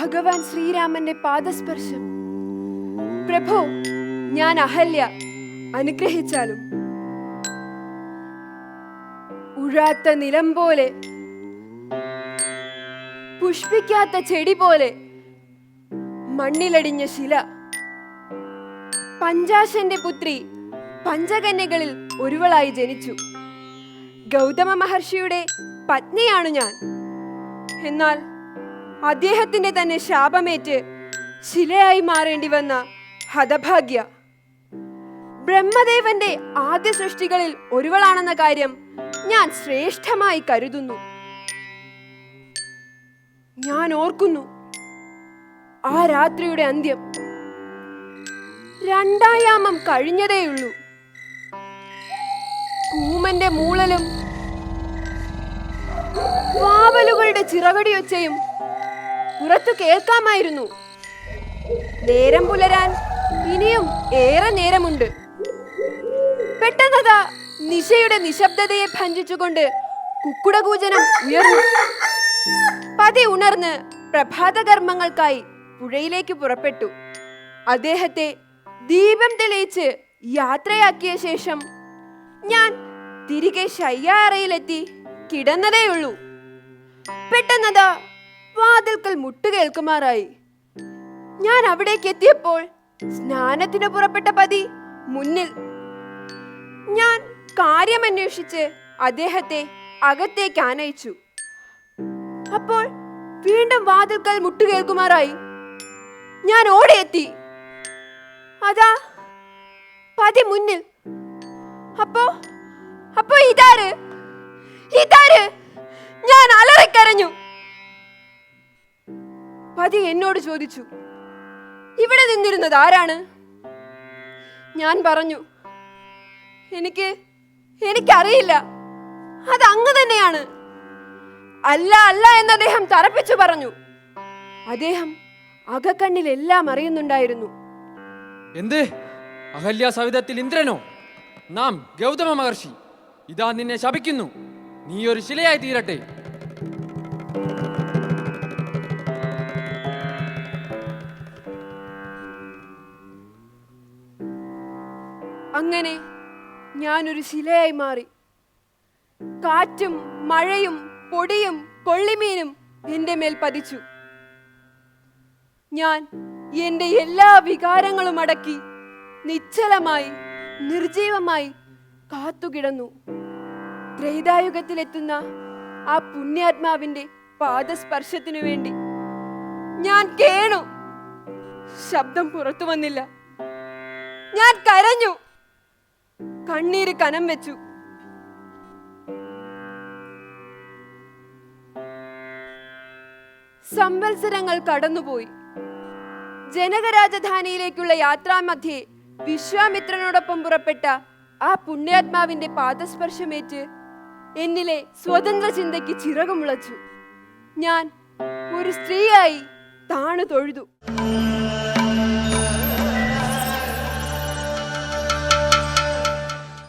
ഭഗവാൻ ശ്രീരാമന്റെ പാദസ്പർശം. പ്രഭു ഞാൻ അഹല്യ. അനുഗ്രഹിച്ചാലും. ഉഴാത്ത നിലം പോലെ. പുഷ്പിക്കാത്ത ചെടി പോലെ. മണ്ണിലടിഞ്ഞ ശില. പഞ്ചാശന്റെ പുത്രി പഞ്ചകന്യകളിൽ ഒരുവളായി ജനിച്ചു. ഗൗതമ മഹർഷിയുടെ പത്നിയാണു ഞാൻ. എന്നാൽ അദ്ദേഹത്തിന്റെ തന്നെ ശാപമേറ്റ് ശിലയായി മാറേണ്ടി വന്ന ഹതഭാഗ്യ. ബ്രഹ്മദേവന്റെ ആദ്യ സൃഷ്ടികളിൽ ഒരുവളാണെന്ന കാര്യം ഞാൻ ശ്രേഷ്ഠമായി കരുതുന്നു. ഞാൻ ഓർക്കുന്നു ആ രാത്രിയുടെ അന്ത്യം. രണ്ടായാമം കഴിഞ്ഞതേയുള്ളൂ കൂമന്റെ മൂളലും വാവലുകളുടെ ചിറകടിയൊച്ചയും പുറത്തു കേൾക്കാമായിരുന്നു. നേരം പുലരാൻ ഇനിയും ഏറെ നേരമുണ്ട്. പെട്ടെന്നതാ നിശയുടെ നിശബ്ദതയെ ഭഞ്ചിച്ചുകൊണ്ട് കുക്കുടകൂജനം ഉയർന്നു. പതി ഉണർന്ന് പ്രഭാതകർമ്മങ്ങൾക്കായി പുഴയിലേക്ക് പുറപ്പെട്ടു. അദ്ദേഹത്തെ ദീപം തെളിയിച്ച് യാത്രയാക്കിയ ശേഷം ഞാൻ തിരികെ ശയ്യാറയിലെത്തി കിടന്നതേയുള്ളൂ. പെട്ടെന്നതാ വാതിൽക്കൽ മുട്ടുകേൾക്കുമാറായി ഞാൻ അവിടേക്ക് എത്തിയപ്പോൾ സ്നാനത്തിന് പുറപ്പെട്ട പതി മുന്നിൽ ഞാൻ കാര്യമന്വേഷിച്ച് അദ്ദേഹത്തെ അകത്തേക്ക് ആനയിച്ചു. അപ്പോൾ വീണ്ടും വാതിൽക്കൽ മുട്ടുകേൾക്കുമാറായി ഞാൻ ഓടിയെത്തി അതാ പതി മുന്നിൽ. അപ്പോ അപ്പോ ഇതാര്? ഇതാര്? പതി എന്നോട് ചോദിച്ചു ഇവിടെ നിന്നിരുന്നത് ആരാണ്? ഞാൻ പറഞ്ഞു എനിക്ക് എനിക്കറിയില്ല. അത് അങ്ങ് തന്നെയാണ്. അല്ല അല്ല എന്ന് അദ്ദേഹം തറപ്പിച്ചു പറഞ്ഞു. അദ്ദേഹം അകക്കണ്ണിൽ എല്ലാം അറിയുന്നുണ്ടായിരുന്നു. എന്ത്? അഹല്യ സവിധത്തിൽ ഇന്ദ്രനോ? നാം ഗൗതമ മഹർഷി. ഇതാ നിന്നെ ശപിക്കുന്നു. നീ ഒരു ശിലയായി തീരട്ടെ. അങ്ങനെ ഞാനൊരു ശിലയായി മാറി. കാറ്റും മഴയും പൊടിയും കൊള്ളിമീനും എന്റെ മേൽ പതിച്ചു. ഞാൻ എന്റെ എല്ലാ വികാരങ്ങളും അടക്കി നിശ്ചലമായി നിർജീവമായി കാത്തുകിടന്നു. ത്രൈതായുഗത്തിലെത്തുന്ന ആ പുണ്യാത്മാവിന്റെ പാദസ്പർശത്തിനു വേണ്ടി ഞാൻ കേണു. ശബ്ദം പുറത്തു വന്നില്ല. ഞാൻ കരഞ്ഞു. കണ്ണീര് കനം വെച്ചു. സംവത്സരങ്ങൾ കടന്നുപോയി. ജനകരാജധാനിയിലേക്കുള്ള യാത്രാമധ്യേ വിശ്വാമിത്രനോടൊപ്പം പുറപ്പെട്ട ആ പുണ്യാത്മാവിന്റെ പാദസ്പർശമേറ്റ് എന്നിലെ സ്വതന്ത്ര ചിന്തയ്ക്ക് ചിറകുമുളച്ചു. ഞാൻ ഒരു സ്ത്രീയായി താണു തൊഴുതു.